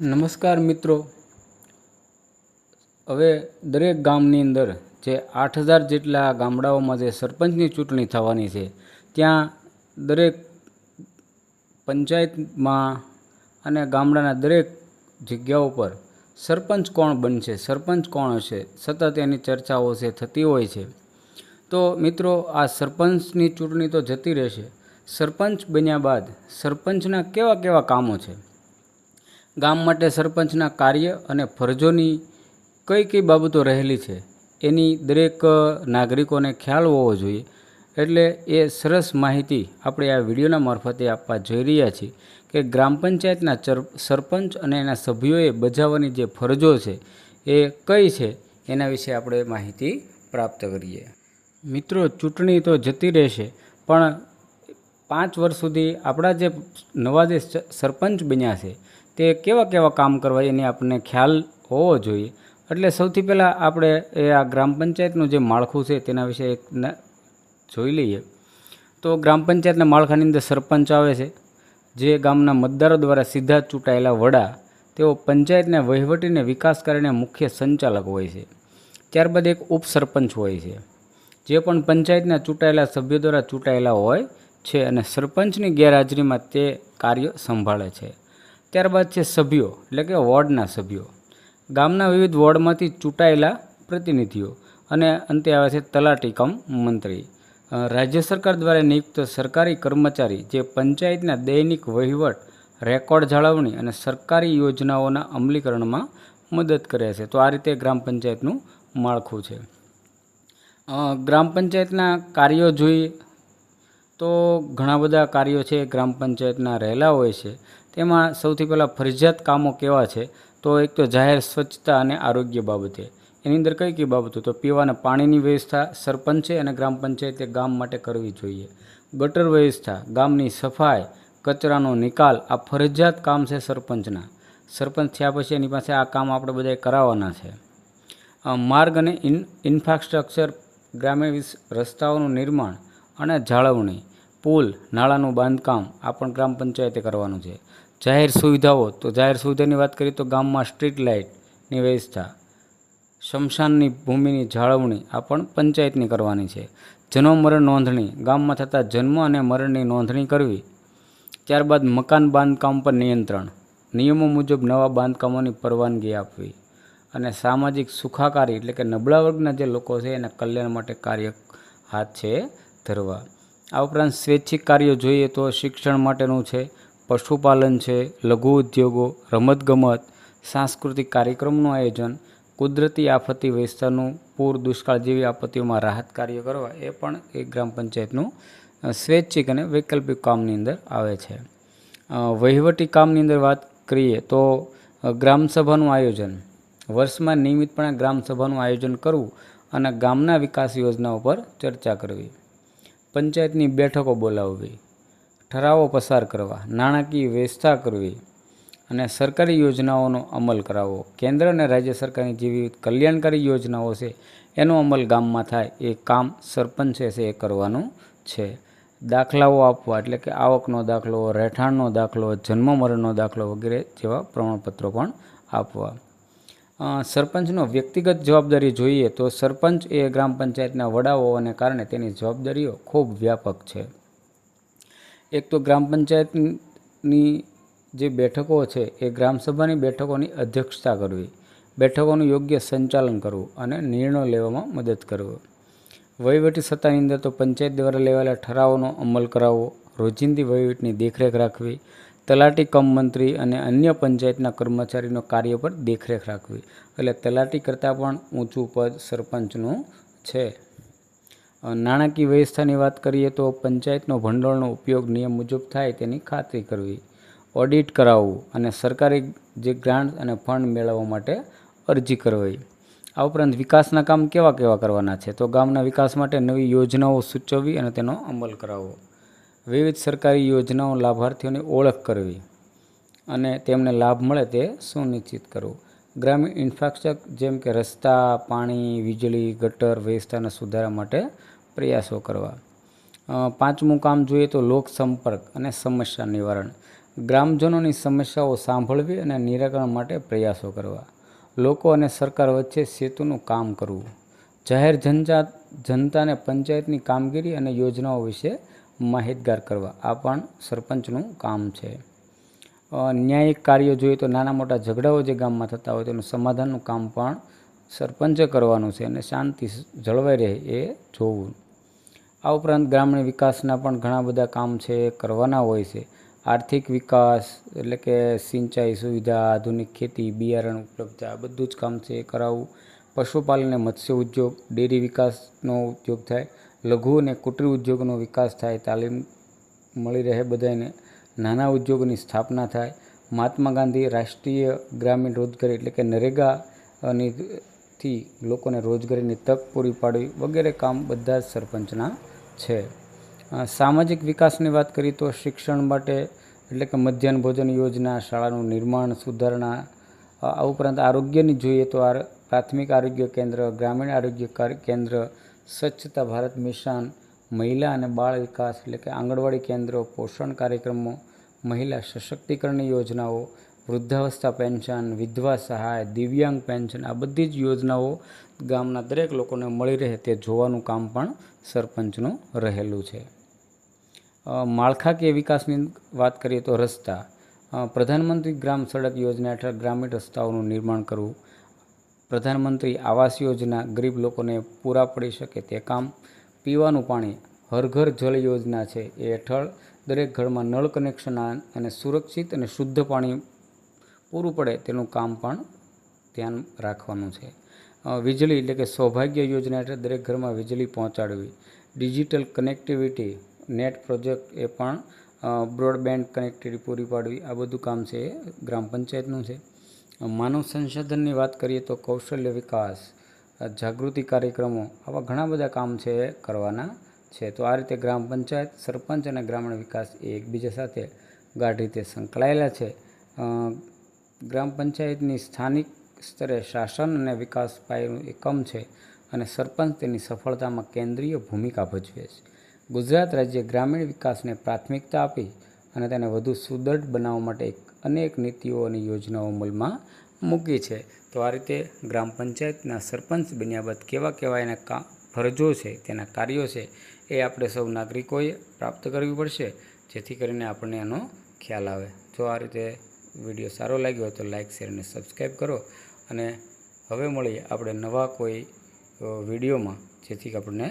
નમસ્કાર મિત્રો. હવે દરેક ગામની અંદર જે આઠ હજાર જેટલા ગામડાઓમાં જે સરપંચની ચૂંટણી થવાની છે, ત્યાં દરેક પંચાયતમાં અને ગામડાના દરેક જગ્યાઓ પર સરપંચ કોણ બનશે, સરપંચ કોણ હશે, સતત એની ચર્ચાઓ છે, થતી હોય છે. તો મિત્રો, આ સરપંચની ચૂંટણી તો જતી રહેશે. સરપંચ બન્યા બાદ સરપંચના કેવા કેવા કામો છે? ગામ માટે સરપંચના કાર્ય અને ફરજોની કઈ કઈ બાબતો રહેલી છે, એની દરેક નાગરિકોને ખ્યાલ હોવો જોઈએ. એટલે એ સરસ માહિતી આપણે આ વિડીયોના મારફતે આપવા જઈ રહ્યા છીએ કે ગ્રામ પંચાયતના સરપંચ અને એના સભ્યોએ બજાવવાની જે ફરજો છે, એ કઈ છે, એના વિશે આપણે માહિતી પ્રાપ્ત કરીએ. મિત્રો, ચૂંટણી તો જતી રહેશે, પણ પાંચ વર્ષ સુધી આપણા જે નવા જે સરપંચ બન્યા છે તે કેવા કેવા કામ કરવા એની આપણને ખ્યાલ હોવો જોઈએ. એટલે સૌથી પહેલાં આપણે એ આ ગ્રામ પંચાયતનું જે માળખું છે તેના વિશે એક જોઈ લઈએ. તો ગ્રામ પંચાયતના માળખાની અંદર સરપંચ આવે છે. જે ગામના મતદારો દ્વારા સીધા ચૂંટાયેલા વડા, તેઓ પંચાયતના વહીવટીને વિકાસ કરીને મુખ્ય સંચાલક હોય છે. ત્યારબાદ એક ઉપસરપંચ હોય છે. જે પણ પંચાયતના ચૂંટાયેલા સભ્યો દ્વારા ચૂંટાયેલા હોય છે અને સરપંચની ગેરહાજરીમાં તે કાર્ય સંભાળે છે. ત્યારબાદ છે સભ્યો, એટલે કે વોર્ડના સભ્યો. ગામના વિવિધ વોર્ડમાંથી ચૂંટાયેલા પ્રતિનિધિઓ અને અંતે આવે છે તલાટી કમ મંત્રી. રાજ્ય સરકાર દ્વારા નિયુક્ત સરકારી કર્મચારી જે પંચાયતના દૈનિક વહીવટ, રેકોર્ડ જાળવણી અને સરકારી યોજનાઓના અમલીકરણમાં મદદ કરે છે. તો આ રીતે ગ્રામ પંચાયતનું માળખું છે. ગ્રામ પંચાયતના કાર્યો જોઈએ તો ઘણા બધા કાર્યો છે, ગ્રામ પંચાયતના રહેલા હોય છે. તેમાં સૌથી પહેલાં ફરજિયાત કામો કેવા છે? તો એક તો જાહેર સ્વચ્છતા અને આરોગ્ય બાબતે. એની અંદર કઈ કઈ બાબતો? તો પીવાના પાણીની વ્યવસ્થા સરપંચે અને ગ્રામ પંચાયતે ગામ માટે કરવી જોઈએ. ગટર વ્યવસ્થા, ગામની સફાઈ, કચરાનો નિકાલ, આ ફરજિયાત કામ છે સરપંચના. સરપંચ થયા પછી એની પાસે આ કામ આપણે બધાએ કરાવવાના છે. માર્ગ અને ઇન, ઇન્ફ્રાસ્ટ્રક્ચર ગ્રામીણ વિસ- રસ્તાઓનું નિર્માણ અને જાળવણી. પુલ, નાળાનું બાંધકામ આ પણ ગ્રામ પંચાયતે કરવાનું છે. જાહેર સુવિધાઓ, તો જાહેર સુવિધાની વાત કરીએ તો ગામમાં સ્ટ્રીટ લાઇટની વ્યવસ્થા, શમશાનની ભૂમિની જાળવણી આ પણ પંચાયતની કરવાની છે. જન્મ નોંધણી, ગામમાં થતા જન્મ અને મરણની નોંધણી કરવી, ત્યારબાદ મકાન બાંધકામ પર નિયંત્રણ, નિયમો મુજબ નવા બાંધકામોની પરવાનગી આપવી અને સામાજિક સુખાકારી એટલે કે નબળા વર્ગના જે લોકો છે એના કલ્યાણ માટે કાર્ય હાથ છે ધરવા. આ ઉપરાંત સ્વૈચ્છિક કાર્યો જોઈએ તો શિક્ષણ માટેનું છે, પશુપાલન છે, લઘુ ઉદ્યોગો, રમતગમત, સાંસ્કૃતિક કાર્યક્રમનું આયોજન, કુદરતી આફતી વિસ્તારનું પૂર દુષ્કાળ જેવી આપત્તિઓમાં રાહત કાર્ય કરવા એ પણ એ ગ્રામ પંચાયતનું સ્વૈચ્છિક અને વૈકલ્પિક કામની અંદર આવે છે. વહીવટી કામની અંદર વાત કરીએ તો ગ્રામસભાનું આયોજન, વર્ષમાં નિયમિતપણે ગ્રામસભાનું આયોજન કરવું અને ગામના વિકાસ યોજનાઓ પર ચર્ચા કરવી. પંચાયતની બેઠકો બોલાવવી, ઠરાવો પસાર કરવા, નાણાકીય વ્યવસ્થા કરવી અને સરકારી યોજનાઓનો અમલ કરાવવો. કેન્દ્ર અને રાજ્ય સરકારની જેવી કલ્યાણકારી યોજનાઓ છે, એનો અમલ ગામમાં થાય એ કામ સરપંચે છે, એ કરવાનું છે. દાખલાઓ આપવા, એટલે કે આવકનો દાખલો, રહેઠાણનો દાખલો, જન્મ મરણનો દાખલો વગેરે જેવા પ્રમાણપત્રો પણ આપવા. સરપંચનો વ્યક્તિગત જવાબદારી જોઈએ તો સરપંચ એ ગ્રામ પંચાયતના વડાઓને કારણે તેની જવાબદારીઓ ખૂબ વ્યાપક છે. એક તો ગ્રામ પંચાયતની જે બેઠકો છે એ ગ્રામસભાની બેઠકોની અધ્યક્ષતા કરવી, બેઠકોનું યોગ્ય સંચાલન કરવું અને નિર્ણયો લેવામાં મદદ કરવો. વહીવટી સત્તાની અંદર તો પંચાયત દ્વારા લેવાયેલા ઠરાવોનો અમલ કરાવવો, રોજિંદી વહીવટની દેખરેખ રાખવી તલાટી કમ મંત્રી અને અન્ય પંચાયતના કર્મચારીનો કાર્ય પર દેખરેખ રાખવી. એટલે તલાટી કરતાં પણ ઊંચું પદ સરપંચનું છે. નાણાકીય વ્યવસ્થાની વાત કરીએ તો પંચાયતનો ભંડોળનો ઉપયોગ નિયમ મુજબ થાય તેની ખાતરી કરવી. ઓડિટ કરાવવું અને સરકારી જે ગ્રાન્ટ અને ફંડ મેળવવા માટે અરજી કરવી. આ ઉપરાંત વિકાસના કામ કેવા કેવા કરવાના છે? તો ગામના વિકાસ માટે નવી યોજનાઓ સૂચવવી અને તેનો અમલ કરાવવો. વિવિધ સરકારી યોજનાઓ લાભાર્થીઓની ઓળખ કરવી અને તેમને લાભ મળે તે સુનિશ્ચિત કરવું. ગ્રામીણ ઇન્ફ્રાસ્ટ્રક્ચર જેમ કે રસ્તા, પાણી, વીજળી, ગટર વ્યવસ્થાના સુધારા માટે પ્રયાસો કરવા. પાંચમું કામ જોઈએ તો લોક સંપર્ક અને સમસ્યા નિવારણ. ગ્રામજનોની સમસ્યાઓ સાંભળવી અને નિરાકરણ માટે પ્રયાસો કરવા. લોકો અને સરકાર વચ્ચે સેતુનું કામ કરવું. જાહેર જનતા જનતાને પંચાયતની કામગીરી અને યોજનાઓ વિશે માહિતગાર કરવા. આ પણ સરપંચનું કામ છે. ન્યાયિક કાર્યો જોઈએ તો નાના મોટા ઝઘડાઓ જે ગામમાં થતા હોય તેનું સમાધાનનું કામ પણ સરપંચે કરવાનું છે અને શાંતિ જળવાઈ રહે એ જોવું. આ ઉપરાંત ગ્રામીણ વિકાસના પણ ઘણા બધા કામ છે, કરવાના હોય છે. આર્થિક વિકાસ એટલે કે સિંચાઈ સુવિધા, આધુનિક ખેતી, બિયારણ ઉપલબ્ધતા બધું જ કામ છે એ કરાવવું. પશુપાલન અને મત્સ્ય ઉદ્યોગ, ડેરી વિકાસનો ઉદ્યોગ થાય. લઘુ અને કુટીર ઉદ્યોગનો વિકાસ થાય, તાલીમ મળી રહે બધાને નાના ઉદ્યોગોની સ્થાપના થાય. મહાત્મા ગાંધી રાષ્ટ્રીય ગ્રામીણ રોજગારી એટલે કે નરેગાની થી લોકોને રોજગારીની તક પૂરી પાડવી વગેરે કામ બધા જ સરપંચના છે. સામાજિક વિકાસની વાત કરીએ તો શિક્ષણ માટે એટલે કે મધ્યાહન ભોજન યોજના, શાળાનું નિર્માણ, સુધારણા આ ઉપરાંત આરોગ્યની જોઈએ તો પ્રાથમિક આરોગ્ય કેન્દ્ર, ગ્રામીણ આરોગ્ય કેન્દ્ર સ્વચ્છતા ભારત મિશન, મહિલા અને બાળ વિકાસ એટલે કે આંગણવાડી કેન્દ્રો, પોષણ કાર્યક્રમો, મહિલા સશક્તિકરણની યોજનાઓ, વૃદ્ધાવસ્થા પેન્શન, વિધવા સહાય, દિવ્યાંગ પેન્શન આ બધી જ યોજનાઓ ગામના દરેક લોકોને મળી રહે તે જોવાનું કામ પણ સરપંચનું રહેલું છે. માળખાકીય વિકાસની વાત કરીએ તો રસ્તા. પ્રધાનમંત્રી ગ્રામ સડક યોજના હેઠળ ગ્રામીણ રસ્તાઓનું નિર્માણ કરવું. પ્રધાનમંત્રી આવાસ યોજના ગરીબ લોકોને પૂરા પડી શકે તે કામ પીવાનું પાણી હર ઘર જળ યોજના છે એ હેઠળ દરેક ઘરમાં નળ કનેક્શન અને સુરક્ષિત અને શુદ્ધ પાણી પૂરું પડે તેનું કામ પણ ધ્યાન રાખવાનું છે. વીજળી એટલે કે સૌભાગ્ય યોજના હેઠળ દરેક ઘરમાં વીજળી પહોંચાડવી. ડિજિટલ કનેક્ટિવિટી, નેટ પ્રોજેક્ટ એ પણ બ્રોડબેન્ડ કનેક્ટિવિટી પૂરી પાડવી. આ બધું કામ છે એ ગ્રામ પંચાયતનું છે. માનવ સંસાધનની વાત કરીએ તો કૌશલ્ય વિકાસ જાગૃતિ કાર્યક્રમો આવા ઘણા બધા કામ છે કરવાના છે. તો આ રીતે ગ્રામ પંચાયત, સરપંચ અને ગ્રામીણ વિકાસ એ એકબીજા સાથે ગાઢ રીતે સંકળાયેલા છે. ગ્રામ પંચાયતની સ્થાનિક સ્તરે શાસન અને વિકાસ પાયાનું એકમ છે અને સરપંચ તેની સફળતામાં કેન્દ્રીય ભૂમિકા ભજવે છે. ગુજરાત રાજ્ય ગ્રામીણ વિકાસને પ્રાથમિકતા આપી અને તેને વધુ સુદૃઢ બનાવવા માટે એક અનેક નીતિઓ અને યોજનાઓ અમલમાં મૂકી છે. તો આ રીતે ગ્રામ પંચાયતના સરપંચ બન્યા બાદ કેવા કેવા એના ફરજો છે, તેના કાર્યો છે, એ આપણે સૌ નાગરિકોએ પ્રાપ્ત કરવી પડશે, જેથી કરીને આપણને એનો ખ્યાલ આવે. જો આ રીતે વીડિયો સારો લાગ્યો હોય તો લાઇક શેર અને સબસ્ક્રાઈબ કરો. અને હવે મળીએ આપણે નવા કોઈ વિડીયોમાં, જેથી આપણને